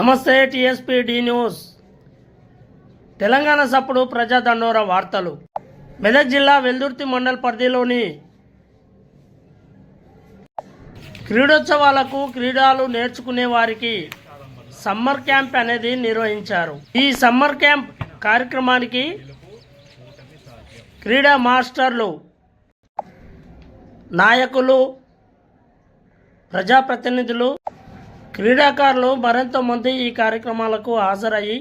నమస్తే tsp D news Telangana సప్పుడు ప్రజా దండోర వార్తలు. మెదక్ జిల్లా వెల్దుర్తి మండల్ పరిధిలోని క్రీడోత్సవాలకు క్రీడలు నేర్చుకునే వారికి సమ్మర్ క్యాంప్ అనేది నిర్వహించారు. ఈ సమ్మర్ క్యాంప్ కార్యక్రమానికి క్రీడా మాస్టర్లు నాయకులు ప్రజాప్రతినిధులు క్రీడాకారులు మరింత మంది ఈ కార్యక్రమాలకు హాజరయ్యి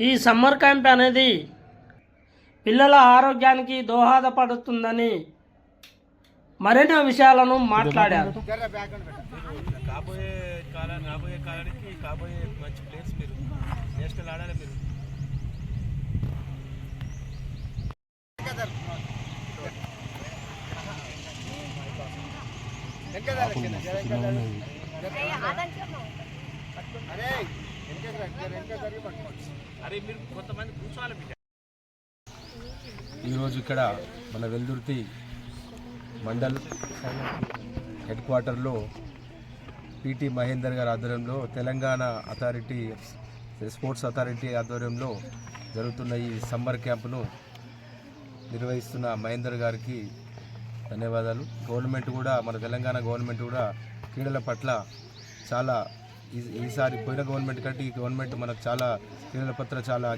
ఈ సమ్మర్ క్యాంప్ అనేది పిల్లల ఆరోగ్యానికి దోహదపడుతుందని మరెన్నో విషయాలను మాట్లాడారు. కాబోయే కాలం రాబోయే కాలానికి కాబోయే మంచి ప్లేయర్స్ మీరు నేషనల్ ఆడాలి మీరు అరే ఈరోజు ఇక్కడ మన వెల్దుర్తి మండల్ హెడ్ క్వార్టర్లో పిటి మహేందర్ గారి ఆధ్వర్యంలో తెలంగాణ అథారిటీ స్పోర్ట్స్ అథారిటీ ఆధ్వర్యంలో జరుగుతున్న ఈ సమ్మర్ క్యాంపును నిర్వహిస్తున్న మహేందర్ గారికి ధన్యవాదాలు. గవర్నమెంట్ కూడా మన తెలంగాణ గవర్నమెంట్ కూడా క్రీడల పట్ల చాలా ఈ- ఈసారి పోయిన గవర్నమెంట్ కంటే ఈ గవర్నమెంట్ మనకు చాలా క్రీడల పట్ల చాలా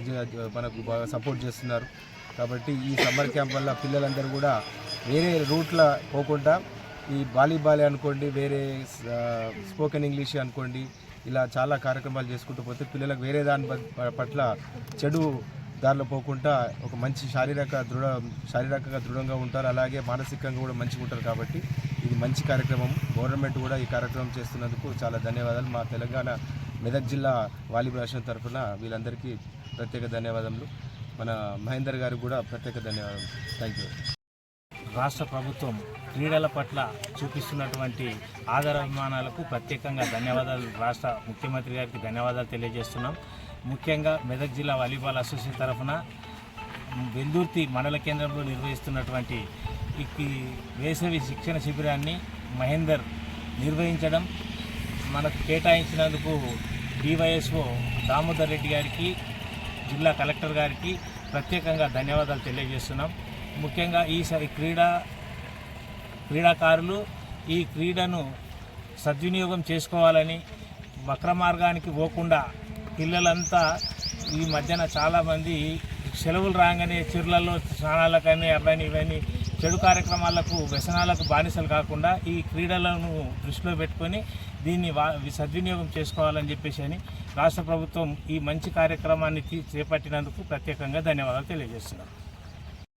మనకు బాగా సపోర్ట్ చేస్తున్నారు. కాబట్టి ఈ సమ్మర్ క్యాంప్ వల్ల పిల్లలందరూ కూడా వేరే రూట్ల పోకుండా ఈ వాలీబాల్ అనుకోండి వేరే స్పోకెన్ ఇంగ్లీష్ అనుకోండి ఇలా చాలా కార్యక్రమాలు చేసుకుంటూ పోతే పిల్లలకు వేరే దాని పట్ల చెడు దారిలో పోకుండా ఒక మంచి శారీరక దృఢ శారీరకంగా దృఢంగా ఉంటారు. అలాగే మానసికంగా కూడా మంచిగా ఉంటారు కాబట్టి ఇది మంచి కార్యక్రమం. గవర్నమెంట్ కూడా ఈ కార్యక్రమం చేస్తున్నందుకు చాలా ధన్యవాదాలు. మా తెలంగాణ మెదక్ జిల్లా వాలీబాల్ అసోసియేషన్ తరఫున వీళ్ళందరికీ ప్రత్యేక ధన్యవాదములు. మన మహేందర్ గారికి కూడా ప్రత్యేక ధన్యవాదాలు థ్యాంక్ యూ రాష్ట్ర ప్రభుత్వం క్రీడల పట్ల చూపిస్తున్నటువంటి ఆదరాభిమానాలకు ప్రత్యేకంగా ధన్యవాదాలు. రాష్ట్ర ముఖ్యమంత్రి గారికి ధన్యవాదాలు తెలియజేస్తున్నాం. ముఖ్యంగా మెదక్ జిల్లా వాలీబాల్ అసోసియేషన్ తరఫున వెల్దుర్తి మండల కేంద్రంలో నిర్వహిస్తున్నటువంటి ఈ వేసవి శిక్షణ శిబిరాన్ని మహేందర్ నిర్వహించడం మనకు కేటాయించినందుకు డివైఎస్ఓ దామోదర్ రెడ్డి గారికి జిల్లా కలెక్టర్ గారికి ప్రత్యేకంగా ధన్యవాదాలు తెలియజేస్తున్నాం. ముఖ్యంగా ఈ క్రీడా క్రీడాకారులు ఈ క్రీడను సద్వినియోగం చేసుకోవాలని వక్ర మార్గానికి పోకుండా పిల్లలంతా ఈ మధ్యన చాలామంది సెలవులు రాగానే చిరులలో స్నానాలకని అవన్నీ ఇవన్నీ చెడు కార్యక్రమాలకు వ్యసనాలకు బానిసలు కాకుండా ఈ క్రీడలను దృష్టిలో పెట్టుకొని దీన్ని వా సద్వినియోగం చేసుకోవాలని చెప్పేసి అని రాష్ట్ర ప్రభుత్వం ఈ మంచి కార్యక్రమాన్ని చేపట్టినందుకు ప్రత్యేకంగా ధన్యవాదాలు తెలియజేస్తున్నాను